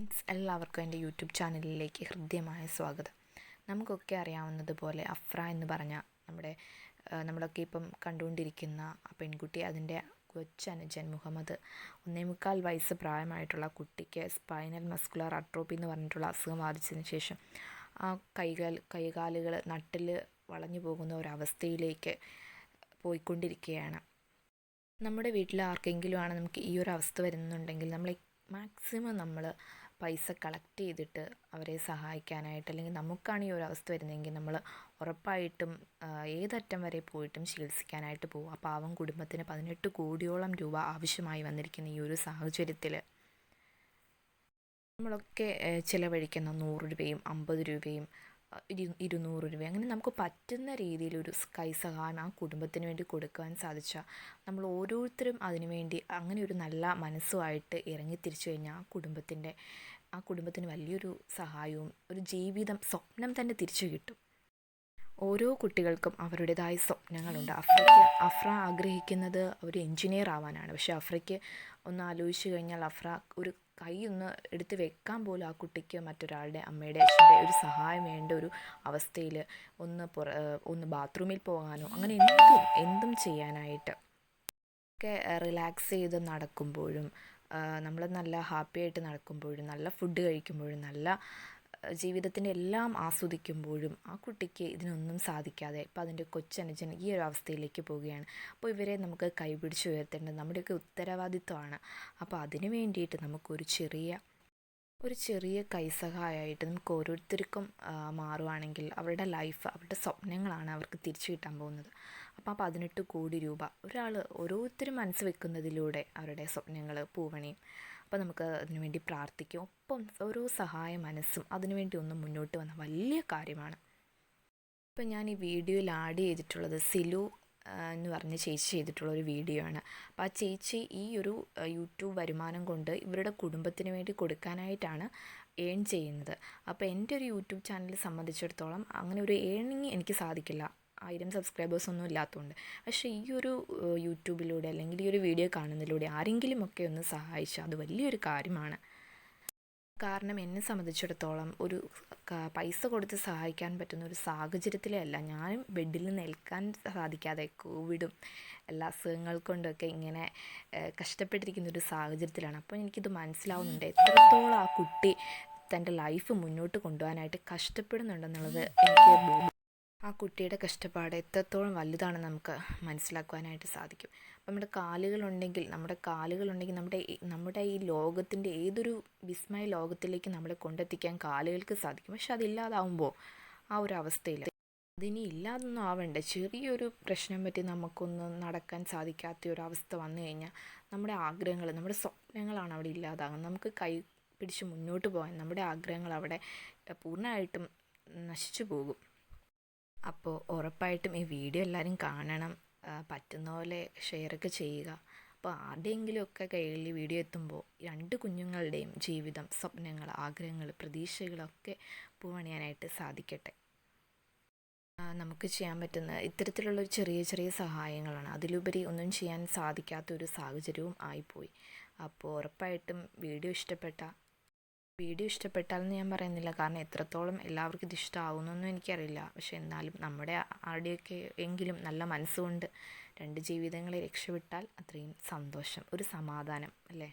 Friends എല്ലാവർക്കും എന്റെ YouTube ചാനലിലേക്ക് ഹൃദ്യമായ സ്വാഗതം. നമുക്കൊക്കെ അറിയാവുന്നതുപോലെ അഫ്ര എന്ന് പറഞ്ഞ നമ്മുടെ നമ്മളൊക്കെ ഇപ്പം കണ്ടുകൊണ്ടിരിക്കുന്ന ആ പെൺകുട്ടി അതിന്റെ കൊച്ചനുജൻ മുഹമ്മദ് ഒന്നേമുക്കാൽ വയസ്സ് പ്രായമായിട്ടുള്ള കുട്ടിക്ക് സ്പൈനൽ മസ്കുലർ അട്രോപ്പി എന്ന് പറഞ്ഞിട്ടുള്ള അസുഖം ബാധിച്ചതിന് ശേഷം ആ കൈകൾ കൈകാലുകൾ നട്ടിൽ വളഞ്ഞു പോകുന്ന ഒരവസ്ഥയിലേക്ക് പോയിക്കൊണ്ടിരിക്കുകയാണ്. നമ്മുടെ വീട്ടിൽ ആർക്കെങ്കിലും ആണ് നമുക്ക് ഈ ഒരു അവസ്ഥ വരുന്നുണ്ടെങ്കിൽ നമ്മൾ മാക്സിമം നമ്മൾ പൈസ കളക്ട് ചെയ്തിട്ട് അവരെ സഹായിക്കാനായിട്ട് അല്ലെങ്കിൽ നമുക്കാണ് ഈ ഒരു അവസ്ഥ വരുന്നതെങ്കിൽ നമ്മൾ ഉറപ്പായിട്ടും ഏതറ്റം വരെ പോയിട്ടും ചികിത്സിക്കാനായിട്ട് പോകും ആ പാവം കുടുംബത്തിന് പതിനെട്ട് കോടിയോളം രൂപ ആവശ്യമായി വന്നിരിക്കുന്ന ഈ ഒരു സാഹചര്യത്തിൽ നമ്മളൊക്കെ ചിലവഴിക്കുന്ന നൂറ് രൂപയും അമ്പത് രൂപയും ഇരുന്നൂറ് രൂപ. അങ്ങനെ നമുക്ക് പറ്റുന്ന സ് കൈ സഹായം ആ കുടുംബത്തിന് വേണ്ടി കൊടുക്കുവാൻ സാധിച്ചാൽ നമ്മൾ ഓരോരുത്തരും അതിനു വേണ്ടി അങ്ങനെ ഒരു നല്ല മനസ്സുമായിട്ട് ഇറങ്ങി തിരിച്ചു കഴിഞ്ഞാൽ ആ കുടുംബത്തിന്റെ ആ കുടുംബത്തിന് വലിയൊരു സഹായവും ഒരു ജീവിതം സ്വപ്നം തന്നെ തിരിച്ചു കിട്ടും. ഓരോ കുട്ടികൾക്കും അവരുടേതായ സ്വപ്നങ്ങളുണ്ട്. അഫ്രയ്ക്ക് അഫ്ര ആഗ്രഹിക്കുന്നത് ഒരു എൻജിനീയർ ആവാനാണ്. പക്ഷേ അഫ്രയ്ക്ക് ഒന്ന് ആലോചിച്ച് കഴിഞ്ഞാൽ അഫ്ര ഒരു കൈ ഒന്ന് എടുത്ത് വെക്കാൻ പോലും ആ കുട്ടിക്ക് മറ്റൊരാളുടെ അമ്മയുടെ അച്ഛന്റെ ഒരു സഹായം വേണ്ട ഒരു അവസ്ഥയിൽ ഒന്ന് പുറ ഒന്ന് ബാത്റൂമിൽ പോകാനോ അങ്ങനെ എന്തും എന്തും ചെയ്യാനായിട്ട് ഒക്കെ റിലാക്സ് ചെയ്ത് നടക്കുമ്പോഴും നമ്മൾ നല്ല ഹാപ്പി ആയിട്ട് നടക്കുമ്പോഴും നല്ല ഫുഡ് കഴിക്കുമ്പോഴും നല്ല ജീവിതത്തിന്റെ എല്ലാം ആസ്വദിക്കുമ്പോഴും ആ കുട്ടിക്ക് ഇതിനൊന്നും സാധിക്കാതെ ഇപ്പോൾ അതിന്റെ കൊച്ചനുജൻ ഈ ഒരു അവസ്ഥയിലേക്ക് പോവുകയാണ്. അപ്പോൾ ഇവരെ നമുക്ക് കൈപിടിച്ച് ഉയർത്തേണ്ടത് നമ്മുടെയൊക്കെ ഉത്തരവാദിത്വമാണ്. അപ്പോൾ അതിനു വേണ്ടിയിട്ട് നമുക്കൊരു ചെറിയ ഒരു ചെറിയ കൈസഹായമായിട്ട് നമുക്ക് ഓരോരുത്തർക്കും മാറുവാണെങ്കിൽ അവരുടെ ലൈഫ് അവരുടെ സ്വപ്നങ്ങളാണ് അവർക്ക് തിരിച്ചു കിട്ടാൻ പോകുന്നത്. അപ്പോൾ ആ പതിനെട്ട് കോടി രൂപ ഒരാൾ ഓരോരുത്തരും മനസ്സ് വെക്കുന്നതിലൂടെ അവരുടെ സ്വപ്നങ്ങൾ പൂവണിയും അപ്പോൾ നമുക്ക് അതിനുവേണ്ടി പ്രാർത്ഥിക്കും. ഒപ്പം ഓരോ സഹായ മനസ്സും അതിനുവേണ്ടി ഒന്ന് മുന്നോട്ട് വന്ന വലിയ കാര്യമാണ്. ഇപ്പം ഞാൻ ഈ വീഡിയോയിൽ ആഡ് ചെയ്തിട്ടുള്ളത് സിലു എന്ന് പറഞ്ഞ ചേച്ചി ചെയ്തിട്ടുള്ള ഒരു വീഡിയോ ആണ്. അപ്പോൾ ആ ചേച്ചി ഈ ഒരു യൂട്യൂബ് വരുമാനം കൊണ്ട് ഇവരുടെ കുടുംബത്തിന് വേണ്ടി കൊടുക്കാനായിട്ടാണ് ഏൺ ചെയ്യുന്നത്. അപ്പോൾ എന്റെ ഒരു യൂട്യൂബ് ചാനൽ സംബന്ധിച്ചിടത്തോളം അങ്ങനെ ഒരു ഏണിങ് എനിക്ക് സാധിക്കില്ല. ആയിരം സബ്സ്ക്രൈബേഴ്സൊന്നും ഇല്ലാത്തതുകൊണ്ട് പക്ഷേ ഈ ഒരു യൂട്യൂബിലൂടെ അല്ലെങ്കിൽ ഈ ഒരു വീഡിയോ കാണുന്നതിലൂടെ ആരെങ്കിലുമൊക്കെ ഒന്ന് സഹായിച്ചാൽ അത് വലിയൊരു കാര്യമാണ്. കാരണം എന്നെ സംബന്ധിച്ചിടത്തോളം ഒരു പൈസ കൊടുത്ത് സഹായിക്കാൻ പറ്റുന്ന ഒരു സാഹചര്യത്തിലേ അല്ല. ഞാനും ബെഡിൽ നിൽക്കാൻ സാധിക്കാതെ കോവിഡും എല്ലാ അസുഖങ്ങൾ കൊണ്ടൊക്കെ ഇങ്ങനെ കഷ്ടപ്പെട്ടിരിക്കുന്ന ഒരു സാഹചര്യത്തിലാണ്. അപ്പോൾ എനിക്കിത് മനസ്സിലാവുന്നുണ്ട്. എത്രത്തോളം ആ കുട്ടി തന്റെ ലൈഫ് മുന്നോട്ട് കൊണ്ടുപോകാനായിട്ട് കഷ്ടപ്പെടുന്നുണ്ടെന്നുള്ളത് എനിക്ക് ആ കുട്ടിയുടെ കഷ്ടപ്പാട് എത്രത്തോളം വലുതാണെന്ന് നമുക്ക് മനസ്സിലാക്കുവാനായിട്ട് സാധിക്കും. അപ്പം നമ്മുടെ കാലുകളുണ്ടെങ്കിൽ നമ്മുടെ കാലുകളുണ്ടെങ്കിൽ നമ്മുടെ നമ്മുടെ ഈ ലോകത്തിന്റെ ഏതൊരു വിസ്മയ ലോകത്തിലേക്ക് നമ്മളെ കൊണ്ടെത്തിക്കാൻ കാലുകൾക്ക് സാധിക്കും. പക്ഷെ അതില്ലാതാവുമ്പോൾ ആ ഒരു അവസ്ഥയിൽ അതിനി ഇല്ലാതൊന്നും ആവണ്ട. ചെറിയൊരു പ്രശ്നം പറ്റി നമുക്കൊന്ന് നടക്കാൻ സാധിക്കാത്ത ഒരു അവസ്ഥ വന്നു കഴിഞ്ഞാൽ നമ്മുടെ ആഗ്രഹങ്ങൾ നമ്മുടെ സ്വപ്നങ്ങളാണ് അവിടെ ഇല്ലാതാകുന്നത്. നമുക്ക് കൈ പിടിച്ച് മുന്നോട്ട് പോകാൻ നമ്മുടെ ആഗ്രഹങ്ങൾ അവിടെ പൂർണമായിട്ടും നശിച്ചു പോകും. അപ്പോൾ ഉറപ്പായിട്ടും ഈ വീഡിയോ എല്ലാവരും കാണണം പറ്റുന്ന പോലെ ഷെയറൊക്കെ ചെയ്യുക. അപ്പോൾ ആരുടെയെങ്കിലുമൊക്കെ കയ്യിൽ വീഡിയോ എത്തുമ്പോൾ രണ്ട് കുഞ്ഞുങ്ങളുടെയും ജീവിതം സ്വപ്നങ്ങൾ ആഗ്രഹങ്ങൾ പ്രതീക്ഷകളൊക്കെ പൂവണിയാനായിട്ട് സാധിക്കട്ടെ. നമുക്ക് ചെയ്യാൻ പറ്റുന്ന ഇത്തരത്തിലുള്ള ചെറിയ ചെറിയ സഹായങ്ങളാണ്. അതിലുപരി ഒന്നും ചെയ്യാൻ സാധിക്കാത്ത ഒരു സാഹചര്യവും ആയിപ്പോയി. അപ്പോൾ ഉറപ്പായിട്ടും വീഡിയോ ഇഷ്ടപ്പെട്ട വീഡിയോ ഇഷ്ടപ്പെട്ടാലെന്ന് ഞാൻ പറയുന്നില്ല. കാരണം എത്രത്തോളം എല്ലാവർക്കും ഇത് ഇഷ്ടമാവുന്നൊന്നും എനിക്കറിയില്ല. പക്ഷെ എന്നാലും നമ്മുടെ ആരുടെയൊക്കെ എങ്കിലും നല്ല മനസ്സുകൊണ്ട് രണ്ട് ജീവിതങ്ങളെ രക്ഷപ്പെട്ടാൽ അത്രയും സന്തോഷം. ഒരു സമാധാനം അല്ലേ?